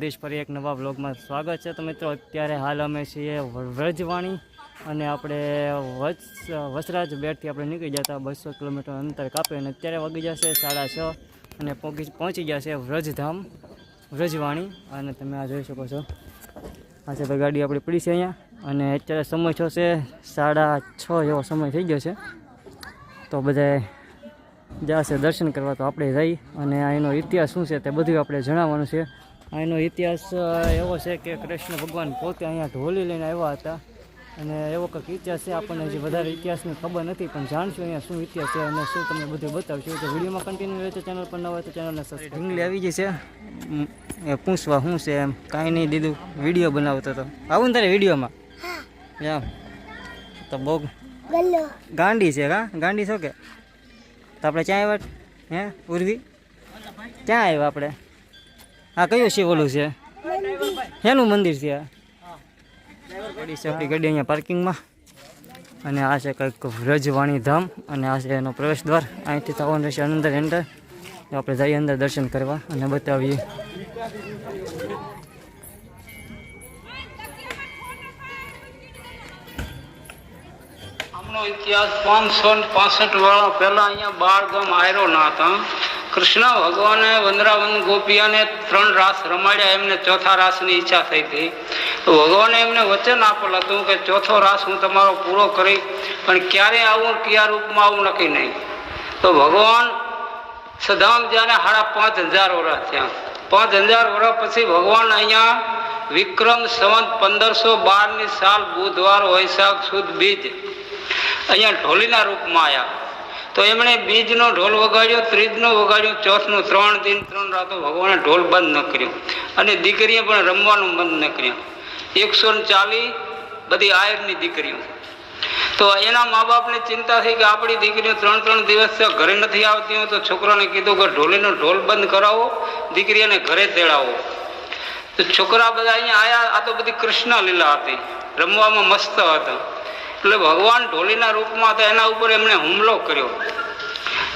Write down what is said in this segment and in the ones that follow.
દ્વારકાધીશ પર એક નવા બ્લોગમાં સ્વાગત છે. તો મિત્રો, અત્યારે હાલ અમે છીએ વ્રજવાણી અને આપણે વચ વસરાજ બેટથી આપણે નીકળી જતા બસો કિલોમીટર અંતર કાપે અને અત્યારે વાગી જશે સાડા છ અને પહોંચી પહોંચી ગયા છે વ્રજધામ, વ્રજવાણી. અને તમે આ જોઈ શકો છો. આ છે ગાડી આપણી પડી છે અહીંયા. અને અત્યારે સમય છે સાડા છ જેવો સમય થઈ ગયો છે. તો બધાએ જશે દર્શન કરવા તો આપણે જઈ અને એનો ઇતિહાસ શું છે તે બધું આપણે જણાવવાનું છે. એનો ઇતિહાસ એવો છે કે કૃષ્ણ ભગવાન પોતે અહીંયા ઢોલી લઈને આવ્યા હતા. અને એવો કંઈક ઇતિહાસ છે આપણને હજી વધારે ઇતિહાસની ખબર નથી પણ જાણશું અહીંયા શું ઇતિહાસ છે અને શું તમને બધું બતાવશું. તો વિડીયોમાં કન્ટિન્યુ રહે તો ચેનલ પર ન હોય તો ચેનલને સબસ્ક્રાઈબ ઢીંગલી આવી ગઈ છે એ પૂછવા શું છે એમ. કાંઈ નહીં દીધું વીડિયો બનાવતો હતો આવું ને તારે વિડીયોમાં? એમ તો બહુ ગાંડી છે હા ગાંડી છો કે? તો આપણે ક્યાં આવ્યા? હે? ઉર્વી? ક્યાં આવ્યા આપણે? આ કયું છે ઓલું છે? શેનું મંદિર છે? આ પડી ગાડી અહીંયા પાર્કિંગમાં. અને આ છે કંઈક વ્રજવાણી ધામ અને આ છે એનો પ્રવેશ દ્વાર. અહીંથી થવાનું રહેશે અંદર એન્ટર. આપણે જઈએ અંદર દર્શન કરવા અને બતાવીએ. ઇતિહાસ પાંચસો પાસઠ વાળા પહેલા અહીંયા બાર ગામ આયરો ના હતા. કૃષ્ણ, ભગવાને વંદરાવન ગોપિયાને ત્રણ રાસ રમાડ્યા. એમને ચોથા રાસની ઈચ્છા થઈ હતી. તો ભગવાને એમને વચન આપેલ હતું કે ચોથો રાસ હું તમારો પૂરો કરી, પણ ક્યારે આવું કયા રૂપમાં આવું નક્કી નહીં. તો ભગવાન સદામ જ્યાં સાડા પાંચ હજાર વર્ષ થયા. પાંચ હજાર વર્ષ પછી ભગવાન અહીંયા વિક્રમ સંવત પંદરસો બારની સાલ બુધવાર વૈશાખ સુદ બીજ અહીંયા ઢોલીના રૂપમાં આવ્યા તો એમણે બીજનો ઢોલ વગાડ્યો, ત્રીજનો વગાડ્યો, ચોથનું, ત્રણ દિન, ત્રણ રાતો ભગવાને ઢોલ બંધ ન કર્યો. અને દીકરીએ પણ રમવાનું બંધ ન કર્યું. એકસો ને ચાલીસ બધી આયરની દીકરીઓ. તો એના મા બાપને ચિંતા થઈ કે આપણી દીકરીઓ ત્રણ ત્રણ દિવસ ઘરે નથી આવતી હોય તો છોકરાને કીધું કે ઢોલીનો ઢોલ બંધ કરાવો દીકરીઓને ઘરે તેડાવો. તો છોકરા બધા અહીંયા આયા, આ તો બધી કૃષ્ણ લીલા હતી. રમવામાં મસ્ત હતા. એટલે ભગવાન ઢોલીના રૂપમાં હતા એના ઉપર એમણે હુમલો કર્યો.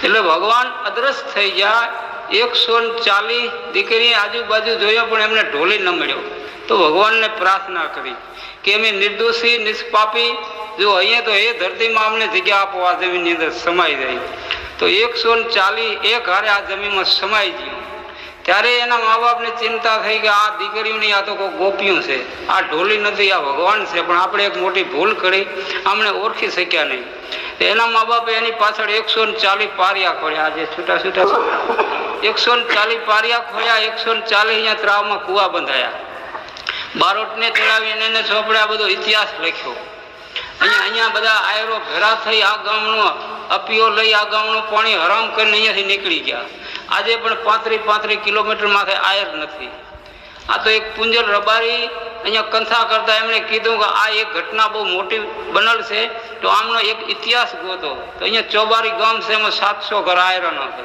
એટલે ભગવાન અદ્રશ્ય થઈ ગયા. એકસો ચાલીસ દીકરી આજુબાજુ જોયો, પણ એમને ઢોલી ન મળ્યો. તો ભગવાનને પ્રાર્થના કરી કે અમે નિર્દોષી, નિષ્પાપી, જો અહીંયા તો એ ધરતીમાં અમને જગ્યા આપો, આ જમીનની અંદર સમાઈ જાય. તો એકસો ચાલીસ એક હારે આ જમીનમાં સમાઈ ગયું. ત્યારે એના મા બાપને ચિંતા થઈ કે આ દીકરીઓની આ તો કોઈ ગોપિયું છે. આ ઢોલી નથી, આ ભગવાન છે, પણ આપણે એક મોટી ભૂલ કરી. અમને ઓળખી શક્યા નહીં. એના મા બાપે એની પાછળ એકસો ને ચાલીસ પારિયા ખોળ્યા. આજે છૂટા છૂટા એકસો ને ચાલીસ પારિયા ખોળ્યા, એકસો ને ચાલીસ અહીંયા ત્રાવમાં કુવા બંધાયા. બારોટને ચડાવી એને ચોપડે આ બધો ઇતિહાસ લખ્યો. અહીંયા અહીંયા બધા આયરો ભેરા થઈ આ ગામનો અપીઓ લઈ આ ગામનું પાણી હરામ કરીને અહીંયાથી નીકળી ગયા. આજે પણ પાંત્રી પાંત્રી કિલોમીટર માથે આયર નથી. આ તો એક પુંજલ રબારી અહીંયા કંથા કરતા એમણે કીધું કે આ એક ઘટના બહુ મોટી બનેલ છે, તો આમનો એક ઇતિહાસ ગોતો. તો અહીંયા ચોબારી ગામ છે એમાં સાતસો ઘર આયરનો છે.